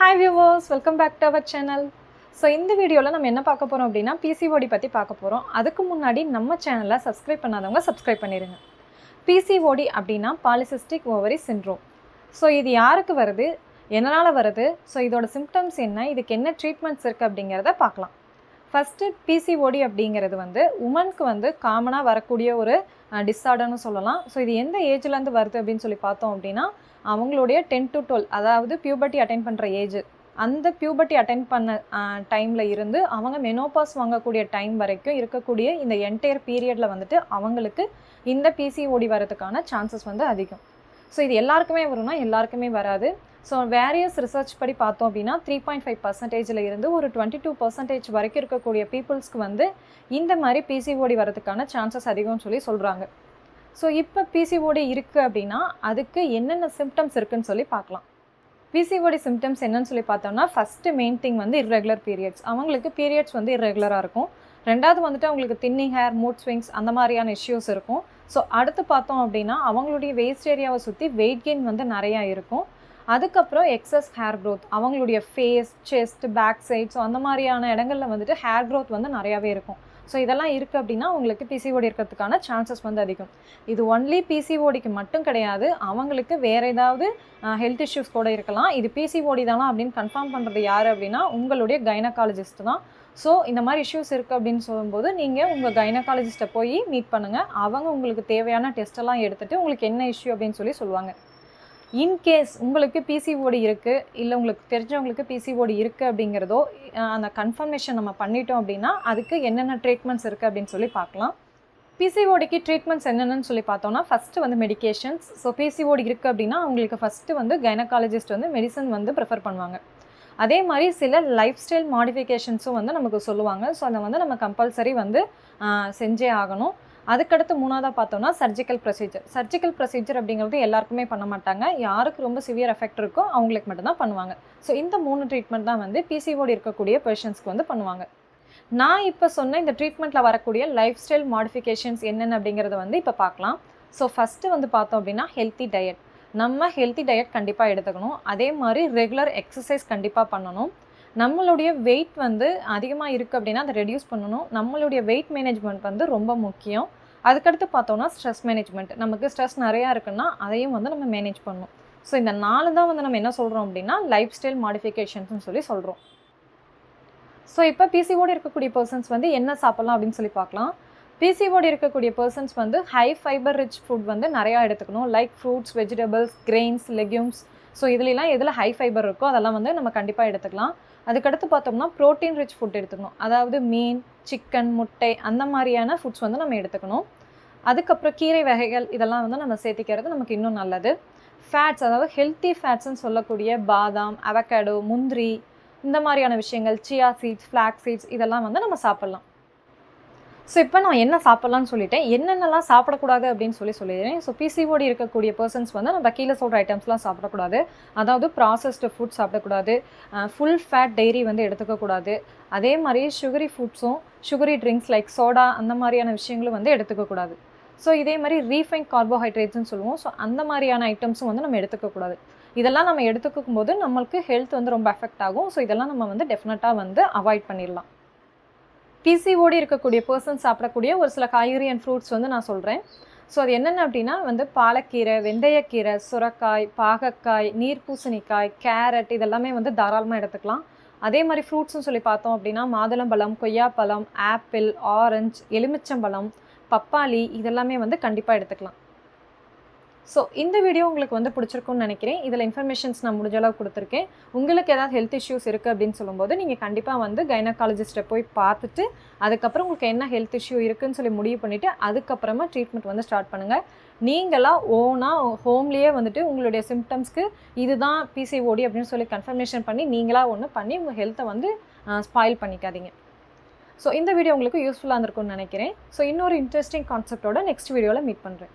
Hi viewers welcome back to our channel so இந்த வீடியோவில் நம்ம என்ன பார்க்க போகிறோம் அப்படின்னா பிசிஓடி பற்றி பார்க்க போகிறோம் அதுக்கு முன்னாடி நம்ம சேனலை சப்ஸ்கிரைப் பண்ணாதவங்க சப்ஸ்கிரைப் பண்ணிடுங்க பிசிஓடி அப்படின்னா பாலிசிஸ்டிக் ஓவரி சின்ரோம் ஸோ இது யாருக்கு வருது? எதனால் வருது? ஸோ இதோட சிம்டம்ஸ் என்ன? இதுக்கு என்ன ட்ரீட்மெண்ட்ஸ் இருக்குது அப்படிங்கிறத பார்க்கலாம். ஃபஸ்ட்டு பிசிஓடி அப்படிங்கிறது வந்து உமனுக்கு வந்து காமனாக வரக்கூடிய ஒரு டிஸார்டர்னு சொல்லலாம். ஸோ இது எந்த ஏஜ்லேருந்து வருது அப்படின்னு சொல்லி பார்த்தோம் அப்படின்னா அவங்களுடைய டென் டு டுவெல் அதாவது பியூபர்ட்டி அட்டைன் பண்ணுற ஏஜ் அந்த பியூபர்ட்டி அட்டைன் பண்ண டைமில் இருந்து அவங்க மெனோபாஸ் வாங்கக்கூடிய டைம் வரைக்கும் இருக்கக்கூடிய இந்த என்டையர் பீரியடில் வந்துட்டு அவங்களுக்கு இந்த பிசிஓடி வரதுக்கான சான்சஸ் வந்து அதிகம். ஸோ இது எல்லாருக்குமே வரும்னா எல்லாருக்குமே வராது. ஸோ வேரியஸ் ரிசர்ச் படி பார்த்தோம் அப்படின்னா த்ரீ பாயிண்ட் ஃபைவ் பர்சன்டேஜில் இருந்து ஒரு டுவெண்ட்டி டூ பர்சன்டேஜ் வரைக்கும் இருக்கக்கூடிய பீப்புள்ஸ்க்கு வந்து இந்த மாதிரி பிசிஓடி வரதுக்கான சான்சஸ் அதிகம்னு சொல்லி சொல்கிறாங்க ஸோ இப்போ பிசிஓடி இருக்குது அப்படின்னா அதுக்கு என்னென்ன சிம்டம்ஸ் இருக்குன்னு சொல்லி பார்க்கலாம். பிசிஓடி சிம்டம்ஸ் என்னன்னு சொல்லி பார்த்தோம்னா ஃபஸ்ட்டு மெயின் திங் வந்து இர்ரெகுலர் பீரியட்ஸ் அவங்களுக்கு பீரியட்ஸ் வந்து இர்ரெகுலராக இருக்கும். ரெண்டாவது வந்துட்டு அவங்களுக்கு தின்னிங் ஹேர் மூட் ஸ்விங்ஸ் அந்த மாதிரியான இஷ்யூஸ் இருக்கும். ஸோ அடுத்து பார்த்தோம் அப்படின்னா அவங்களுடைய வேஸ்ட் ஏரியாவை சுற்றி வெயிட் கெயின் வந்து நிறையா இருக்கும். அதுக்கப்புறம் எக்ஸஸ் ஹேர் க்ரோத் அவங்களுடைய face chest back side so அந்த மாதிரியான இடங்களில் வந்துட்டு ஹேர் க்ரோத் வந்து நிறையாவே இருக்கும். ஸோ இதெல்லாம் இருக்குது அப்படின்னா உங்களுக்கு பிசிஓடி இருக்கிறதுக்கான சான்சஸ் வந்து அதிகம். இது ஒன்லி பிசிஓடிக்கு மட்டும் கிடையாது அவங்களுக்கு வேறு ஏதாவது ஹெல்த் இஷ்யூஸ் கூட இருக்கலாம். இது பிசிஓடி தானா அப்படின்னு கன்ஃபார்ம் பண்ணுறது யார் அப்படின்னா உங்களுடைய கைனகாலஜிஸ்ட் தான். ஸோ இந்த மாதிரி இஷ்யூஸ் இருக்குது அப்படின்னு சொல்லும்போது நீங்கள் உங்கள் கைனகாலஜிஸ்ட்டை போய் மீட் பண்ணுங்கள் அவங்க உங்களுக்கு தேவையான டெஸ்ட்டெல்லாம் எடுத்துகிட்டு உங்களுக்கு என்ன இஷ்யூ அப்படின்னு சொல்லி சொல்லுவாங்க. இன்கேஸ் உங்களுக்கு பிசிஓடி இருக்குது இல்லை உங்களுக்கு தெரிஞ்சவங்களுக்கு பிசிஓடி இருக்குது அப்படிங்கிறதோ அந்த கன்ஃபர்மேஷன் நம்ம பண்ணிட்டோம் அப்படின்னா அதுக்கு என்னென்ன ட்ரீட்மெண்ட்ஸ் இருக்குது அப்படின்னு சொல்லி பார்க்கலாம். பிசிஓடிக்கு ட்ரீட்மெண்ட்ஸ் என்னென்னு சொல்லி பார்த்தோம்னா ஃபஸ்ட்டு வந்து மெடிகேஷன்ஸ் ஸோ பிசிஓடி இருக்குது அப்படின்னா அவங்களுக்கு ஃபஸ்ட்டு வந்து கைனகாலஜிஸ்ட் வந்து மெடிசன் வந்து ப்ரிஃபர் பண்ணுவாங்க. அதே மாதிரி சில லைஃப் ஸ்டைல் மாடிஃபிகேஷன்ஸும் வந்து நமக்கு சொல்லுவாங்க. ஸோ அதை வந்து நம்ம கம்பல்சரி வந்து செஞ்சே ஆகணும். அதுக்கடுத்து மூணாவதாக பார்த்தோம்னா சர்ஜிக்கல் ப்ரொசீஜர் சர்ஜிக்கல் ப்ரொசீஜர் அப்படிங்கிறது எல்லாருக்குமே பண்ண மாட்டாங்க. யாருக்கு ரொம்ப சிவியர் எஃபெக்ட் இருக்கோ அவங்களுக்கு மட்டும்தான் பண்ணுவாங்க. ஸோ இந்த மூணு ட்ரீட்மெண்ட் தான் வந்து பிசிஓடி இருக்கக்கூடிய பேஷண்ட்ஸ்க்கு வந்து பண்ணுவாங்க. நான் இப்போ சொன்ன இந்த ட்ரீட்மெண்ட்டில் வரக்கூடிய லைஃப் ஸ்டைல் மாடிஃபிகேஷன்ஸ் என்னென்ன அப்படிங்கிறத வந்து இப்போ பார்க்கலாம். ஸோ ஃபஸ்ட்டு வந்து பார்த்தோம் அப்படின்னா ஹெல்த்தி டயட் நம்ம ஹெல்த்தி டயட் கண்டிப்பாக எடுத்துக்கணும். அதே மாதிரி ரெகுலர் எக்ஸசைஸ் கண்டிப்பாக பண்ணணும். நம்மளுடைய வெயிட் வந்து அதிகமாக இருக்குது அப்படின்னா அதை ரெடியூஸ் பண்ணணும். நம்மளுடைய வெயிட் மேனேஜ்மெண்ட் வந்து ரொம்ப முக்கியம். அதுக்கடுத்து பார்த்தோம்னா ஸ்ட்ரெஸ் மேனேஜ்மெண்ட் நமக்கு ஸ்ட்ரெஸ் நிறையா இருக்குன்னா அதையும் வந்து நம்ம மேனேஜ் பண்ணணும். ஸோ இந்த நாலு தான் வந்து நம்ம என்ன சொல்கிறோம் அப்படின்னா லைஃப் ஸ்டைல் மாடிஃபிகேஷன்ஸ்னு சொல்லி சொல்கிறோம் ஸோ இப்போ பிசிஓடி இருக்கக்கூடிய பர்சன்ஸ் வந்து என்ன சாப்பிட்லாம் அப்படின்னு சொல்லி பார்க்கலாம். பிசிஓடி இருக்கக்கூடிய பர்சன்ஸ் வந்து ஹை ஃபைபர் ரிச் ஃபுட் வந்து நிறையா எடுத்துக்கணும். Like fruits vegetables grains legumes so இதுலலாம் எதில் ஹை ஃபைபர் இருக்கோ அதெல்லாம் வந்து நம்ம கண்டிப்பாக எடுத்துக்கலாம். அதுக்கடுத்து பார்த்தோம்னா ப்ரோட்டீன் ரிச் ஃபுட் எடுத்துக்கணும். அதாவது மீன் சிக்கன் முட்டை அந்த மாதிரியான ஃபுட்ஸ் வந்து நம்ம எடுத்துக்கணும். அதுக்கப்புறம் கீரை வகைகள் இதெல்லாம் வந்து நம்ம சேர்த்திக்கிறது நமக்கு இன்னும் நல்லது. ஃபேட்ஸ் அதாவது ஹெல்த்தி ஃபேட்ஸ்ன்னு சொல்லக்கூடிய பாதாம் அவகேடோ முந்திரி இந்த மாதிரியான விஷயங்கள் சியா சீட்ஸ் ஃப்ளாக் சீட்ஸ் இதெல்லாம் வந்து நம்ம சாப்பிட்லாம். ஸோ இப்போ நான் என்ன சாப்பிட்லான்னு சொல்லிட்டேன். என்னென்னலாம் சாப்பிடக்கூடாது அப்படின்னு சொல்லி சொல்லிடுறேன் ஸோ பிசிஓடி இருக்கக்கூடிய பர்சன்ஸ் வந்து நம்ம கீழே சொல்கிற ஐட்டம்ஸ்லாம் சாப்பிடக்கூடாது. அதாவது ப்ராசஸ்டு ஃபுட் சாப்பிடக்கூடாது. ஃபுல் ஃபேட் டெய்ரி வந்து எடுத்துக்கக்கூடாது. அதே மாதிரி சுகரி ஃபுட்ஸும் சுகரி ட்ரிங்க்ஸ் லைக் சோடா அந்த மாதிரியான விஷயங்களும் வந்து எடுத்துக்கக்கூடாது. ஸோ இதே மாதிரி ரீஃபைன் கார்போஹைட்ரேட்ஸ்னு சொல்லுவோம். ஸோ அந்த மாதிரியான ஐட்டம்ஸும் வந்து நம்ம எடுத்துக்கக்கூடாது. இதெல்லாம் நம்ம எடுத்துக்கும் போது நம்மளுக்கு ஹெல்த் வந்து ரொம்ப எஃபெக்ட் ஆகும். ஸோ இதெல்லாம் நம்ம வந்து டெஃபினட்டாக வந்து அவாய்ட் பண்ணிடலாம். பிசிஓடி இருக்கக்கூடிய பர்சன் சாப்பிடக்கூடிய ஒரு சில காய்கறி அண்ட் ஃப்ரூட்ஸ் வந்து நான் சொல்கிறேன் ஸோ அது என்னென்ன அப்படின்னா வந்து பாலக்கீரை வெந்தயக்கீரை சுரக்காய் பாகக்காய் நீர்பூசணிக்காய் கேரட் இதெல்லாமே வந்து தாராளமாக எடுத்துக்கலாம். அதே மாதிரி ஃப்ரூட்ஸ்னு சொல்லி பார்த்தோம் அப்படின்னா மாதுளம்பழம் கொய்யாப்பழம் ஆப்பிள் ஆரஞ்சு எலுமிச்சம்பழம் பப்பாளி இதெல்லாமே வந்து கண்டிப்பாக எடுத்துக்கலாம். ஸோ இந்த வீடியோ உங்களுக்கு வந்து பிடிச்சிருக்கும்னு நினைக்கிறேன். இதில் இன்ஃபர்மேஷன்ஸ் நான் முடிஞ்ச அளவு கொடுத்துருக்கேன். உங்களுக்கு ஏதாவது ஹெல்த் இஷ்யூஸ் இருக்குது அப்படின்னு சொல்லும்போது நீங்கள் கண்டிப்பாக வந்து கைனகாலஜிஸ்ட்டை போய் பார்த்துட்டு அதுக்கப்புறம் உங்களுக்கு என்ன ஹெல்த் இஷ்யூ இருக்குன்னு சொல்லி முடிவு பண்ணிவிட்டு அதுக்கப்புறமா ட்ரீட்மெண்ட் வந்து ஸ்டார்ட் பண்ணுங்கள் நீங்களாக ஓனாக ஹோம்லேயே வந்துட்டு உங்களுடைய சிம்டம்ஸ்க்கு இதுதான் பிசிஓடி அப்படின்னு சொல்லி கன்ஃபர்மேஷன் பண்ணி நீங்களாக ஒன்று பண்ணி உங்கள் ஹெல்த்தை வந்து ஸ்பாயில் பண்ணிக்காதீங்க. ஸோ இந்த வீடியோ உங்களுக்கு யூஸ்ஃபுல்லாக இருந்திருக்கும்னு நினைக்கிறேன். ஸோ இன்னொரு இன்ட்ரெஸ்டிங் கான்செப்டோட நெக்ஸ்ட் வீடியோவில் மீட் பண்ணுறேன்